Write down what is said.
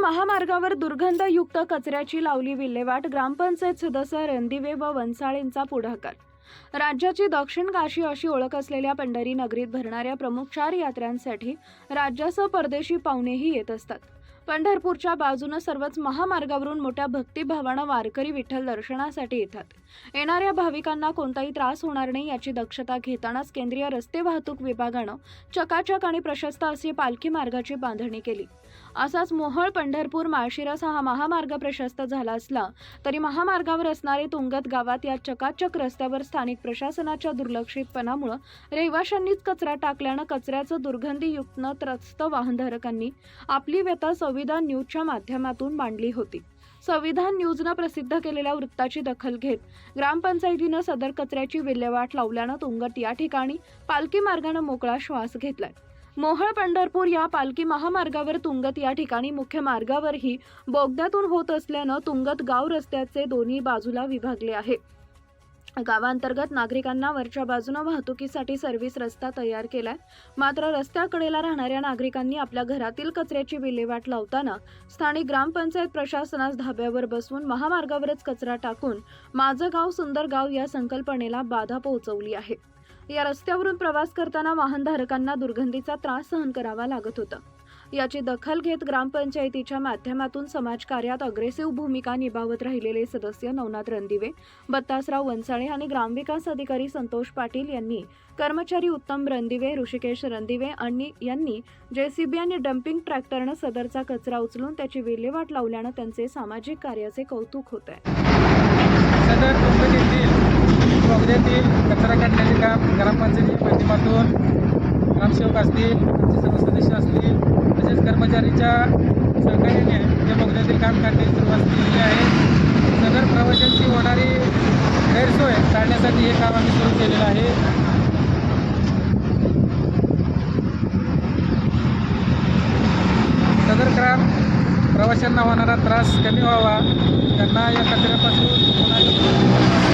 महामार्गावर दुर्गंधयुक्त कचऱ्याची लावली विल्हेवाट ग्रामपंचायत सदस्य रणदिवे व वंसाळेंचा पुढाकार. राज्याची दक्षिण काशी अशी ओळख असलेल्या पंढरी नगरीत भरणाऱ्या प्रमुख चार यात्र्यांसाठी राज्यासह परदेशी पाहुणेही येत असतात. पंढरपूरच्या बाजूनं सर्वच महामार्गावरून मोठ्या भक्तिभावानं वारकरी विठ्ठल दर्शनासाठी येतात. येणाऱ्या भाविकांना कोणताही त्रास होणार नाही याची दक्षता घेतानाच केंद्रीय रस्ते वाहतूक विभागानं चकाचक आणि प्रशस्त अशी पालखी मार्गाची बांधणी केली. असाच मोहळ पंढरपूर माळशिरस हा महामार्ग प्रशस्त झाला असला तरी महामार्गावर असणारे तुंगत गावात या चकाचक रस्त्यावर स्थानिक प्रशासनाच्या दुर्लक्षितपणामुळे रहिवाशांनीच कचरा टाकल्यानं कचऱ्याचं दुर्गंधीयुक्त त्रस्त वाहनधारकांनी आपली व्यथा संविधान न्यूजच्या माध्यमातून मांडली होती. संविधान न्यूजनं प्रसिद्ध केलेल्या वृत्ताची दखल घेत ग्रामपंचायतीनं सदर कचऱ्याची विल्हेवाट लावल्यानं तुंगत या ठिकाणी पालखी मार्गानं मोकळा श्वास घेतलाय. मोहळ पंढरपूर या पालखी महामार्गावर तुंगत या ठिकाणी मुख्य मार्गावरही बोगद्यातून होत असल्यानं तुंगत गाव रस्त्याचे दोन्ही बाजूला विभागले आहे. गावांतर्गत नागरिकांना वरच्या बाजूनं वाहतुकीसाठी सर्व्हिस रस्ता तयार केलाय. मात्र रस्त्याकडेला राहणाऱ्या नागरिकांनी आपल्या घरातील कचऱ्याची विल्हेवाट लावताना स्थानिक ग्रामपंचायत प्रशासनास धाब्यावर बसवून महामार्गावरच कचरा टाकून माझं गाव सुंदर गाव या संकल्पनेला बाधा पोहोचवली आहे. या रस्त्यावरून प्रवास करताना वाहनधारकांना दुर्गंधीचा त्रास सहन करावा लागत होता. याची दखल घेत ग्रामपंचायतीच्या माध्यमातून समाजकार्यात अग्रेसिव्ह भूमिका निभावत राहिलेले सदस्य नवनाथ रणदिवे बत्तासराव वनसाळे आणि ग्रामविकास अधिकारी संतोष पाटील यांनी कर्मचारी उत्तम रणदिवे ऋषिकेश रणदिवे आणि यांनी जेसीबी आणि डम्पिंग ट्रॅक्टरनं सदरचा कचरा उचलून त्याची विल्हेवाट लावल्यानं त्यांचे सामाजिक कार्याचे कौतुक होत आहे सदर कंपनीतील कचरा काढण्याचे काम ग्रामपंचायतीच्या माध्यमातून ग्रामसेवक असतील आमचे सर्व सदस्य असतील तसेच कर्मचारीच्या सहकार्याने या बोगद्यातील काम करण्याची सुरुवात केलेली आहे. नगर प्रवाशांची होणारी गैरसोय टाळण्यासाठी हे काम आम्ही सुरू केलेलं आहे. सदर ग्राम प्रवाशांना होणारा त्रास कमी व्हावा त्यांना या कचऱ्यापासून होणारी